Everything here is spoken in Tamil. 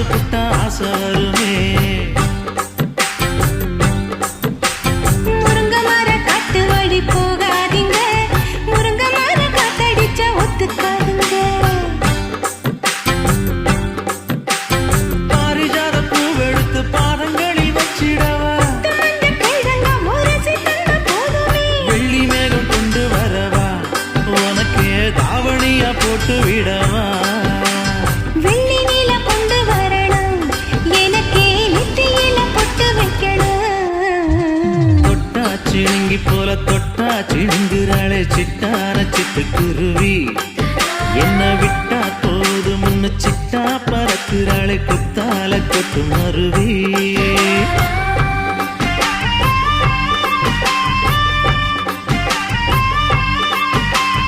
ஆசைப்பட்டா ஆசை வருமே விட தொட்டா சிணுங்கி போல தொட்டா சிணுங்குறாளே சிட்டார சிட்டுக்குருவி என்ன விட்டா போதும்னு சிட்டா பறக்குறாளே குத்தால கொட்டு மருவி